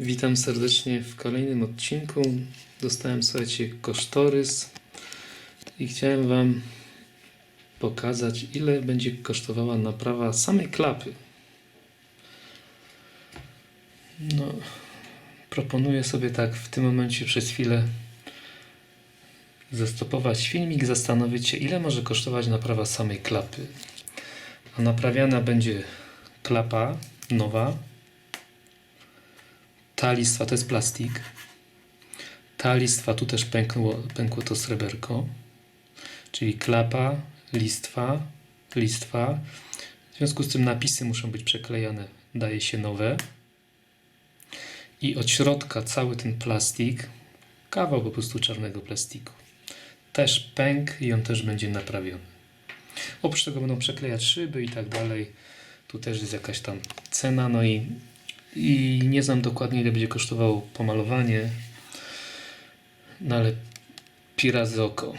Witam serdecznie w kolejnym odcinku. Dostałem, słuchajcie, kosztorys i chciałem Wam pokazać, ile będzie kosztowała naprawa samej klapy. No, proponuję sobie tak w tym momencie przez chwilę zastopować filmik, zastanowić się, ile może kosztować naprawa samej klapy. A naprawiana będzie klapa nowa, ta listwa to jest plastik. Ta listwa tu też pękło, pękło to sreberko. Czyli klapa, listwa, listwa. W związku z tym napisy muszą być przeklejane. Daje się nowe. I od środka cały ten plastik, kawał po prostu czarnego plastiku. Też pęk i on też będzie naprawiony. Oprócz tego będą przeklejać szyby i tak dalej. Tu też jest jakaś tam cena, no i i nie znam dokładnie, ile będzie kosztowało pomalowanie, no ale pi razy oko.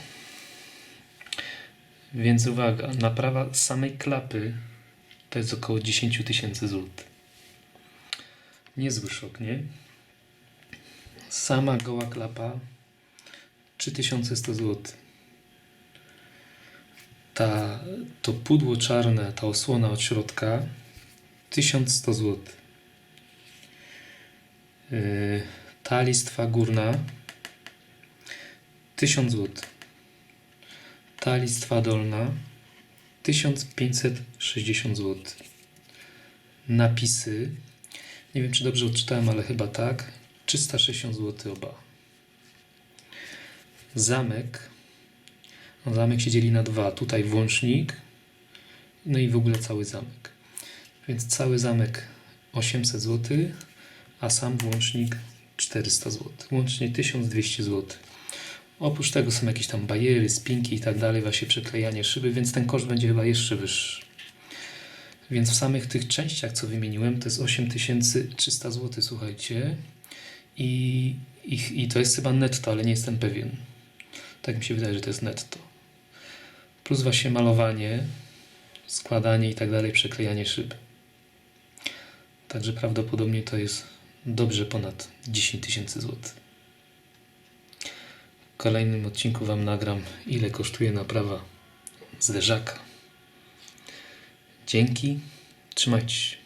Więc uwaga, naprawa samej klapy to jest około 10 tysięcy złotych. Niezły szok, nie? Sama goła klapa 3100 zł. Ta, to pudło czarne, ta osłona od środka 1100 zł. Yy, ta listwa górna 1000 zł. Ta listwa dolna 1560 zł. Napisy, nie wiem czy dobrze odczytałem, ale chyba tak, 360 zł oba. Zamek, no zamek się dzieli na dwa, tutaj włącznik, no i w ogóle cały zamek. Więc cały zamek 800 zł, a sam włącznik 400 zł. Łącznie 1200 zł. Oprócz tego są jakieś tam bajery, spinki i tak dalej, właśnie przeklejanie szyby, więc ten koszt będzie chyba jeszcze wyższy. Więc w samych tych częściach, co wymieniłem, to jest 8300 zł, słuchajcie. I, i, I to jest chyba netto, ale nie jestem pewien. Tak mi się wydaje, że to jest netto. Plus właśnie malowanie, składanie i tak dalej, przeklejanie szyb. Także prawdopodobnie to jest dobrze ponad 10 tysięcy złotych. W kolejnym odcinku Wam nagram, ile kosztuje naprawa zderzaka. Dzięki, trzymajcie się.